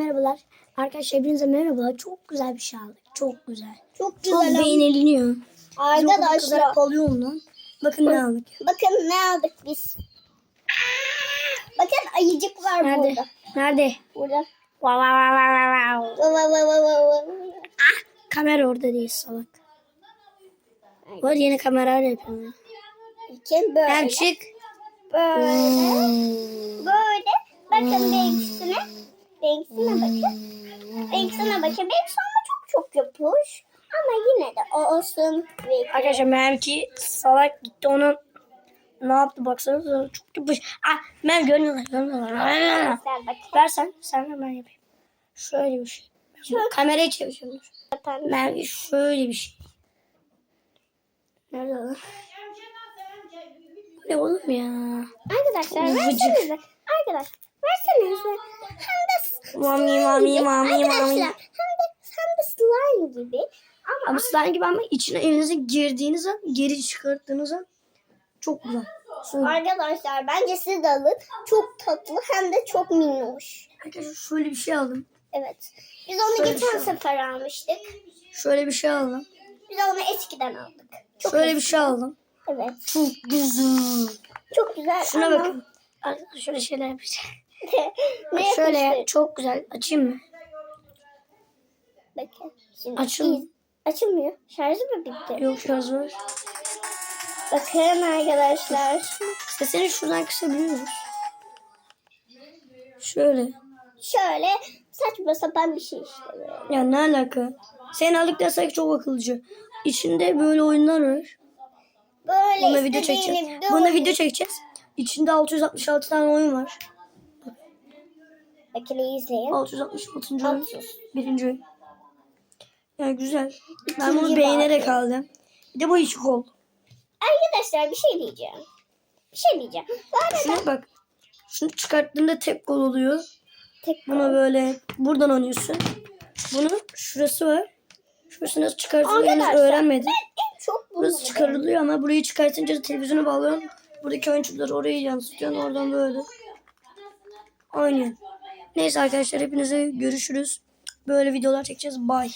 Merhabalar. Arkadaşlar hepinize merhabalar. Çok güzel bir şey aldık. Çok güzel. Çok Çok güzel. ama- beğeniliyor. Arkadaşlar alıyor ondan. Bakın ne aldık. bakın ne aldık biz. Bakın ayıcık var Nerede? burada. Nerede? Burada. Vav vav vav vav vav. Va, va, va, va, va, va. Kamera orada değil salak. Bu arada yeni kameralar yapıyorum. Bakın böyle. Ben çık. Böyle. Hmm. Böyle. Bakın Banks'ine. Banks'ine bakın. Banks'ine bakın. Banks ama çok çok yapmış. Ama yine de o olsun. Arkadaşlar benimki salak gitti onun ne yaptı baksanıza çok yapış. Ah ben. Arkadaşlar bakın. Ver sen sen ver ben yapayım. Şöyle bir şey. Şöyle. Kamerayı çeviriyorum. Ben şöyle bir şey. Nerede lan? Ne oğlum ya? Arkadaşlar versenize. Arkadaşlar versenize. Mami, mami, gibi. mami, Arkadaşlar mami. hem de, hem de slime gibi. Ama Ama slime gibi ama içine elinizi girdiğiniz an, geri çıkarttığınız an çok güzel. Şöyle. arkadaşlar bence siz de alın. Çok tatlı hem de çok minnoş. Arkadaşlar şöyle bir şey aldım. Evet. Biz onu Şöyle bir geçen şey. sefer almıştık. Şöyle bir şey aldım. Biz onu eskiden aldık. Çok Şöyle bir eski. şey aldım. Evet. Çok güzel. Çok güzel Şuna ama... bakın. Arkadaşlar şöyle şeyler yapacağım. Ne Şöyle yapmıştık? çok güzel. Açayım mı? Bakın. Şimdi Açın. iz- Açılmıyor. Şarjı mı bitti? Yok şarj var. Bakın arkadaşlar. Sesini şuradan kısabiliyoruz. Şöyle. Şöyle saçma sapan bir şey işte böyle. Ya ne alaka? Sen aldık desek çok akıllıca. İçinde böyle oyunlar var. Böyle Buna video istediğini çekeceğiz. bir Buna oyun- video çekeceğiz. İçinde 666 tane oyun var. Bakın iyi izleyin. 666. oyun. 600. Birinci oyun. Yani güzel. Ben İkinci bunu beğenerek vardı. aldım. Bir de bu iç kol. Arkadaşlar bir şey diyeceğim. Bir şey diyeceğim. Bu arada Şuna bak. Şunu çıkarttığında tek kol oluyor. tek Bunu böyle buradan oynuyorsun. Bunun şurası var. Şurası nasıl çıkartılıyor henüz Arkadaşlar, öğrenmedim. en çok bunu Burası çıkarılıyor ama burayı çıkartınca da televizyona bağlıyorsun. Buradaki oyuncuları oraya yansıtıyorsun. Oradan böyle oynuyorsun. Neyse arkadaşlar hepinize görüşürüz. Böyle videolar çekeceğiz. Bye.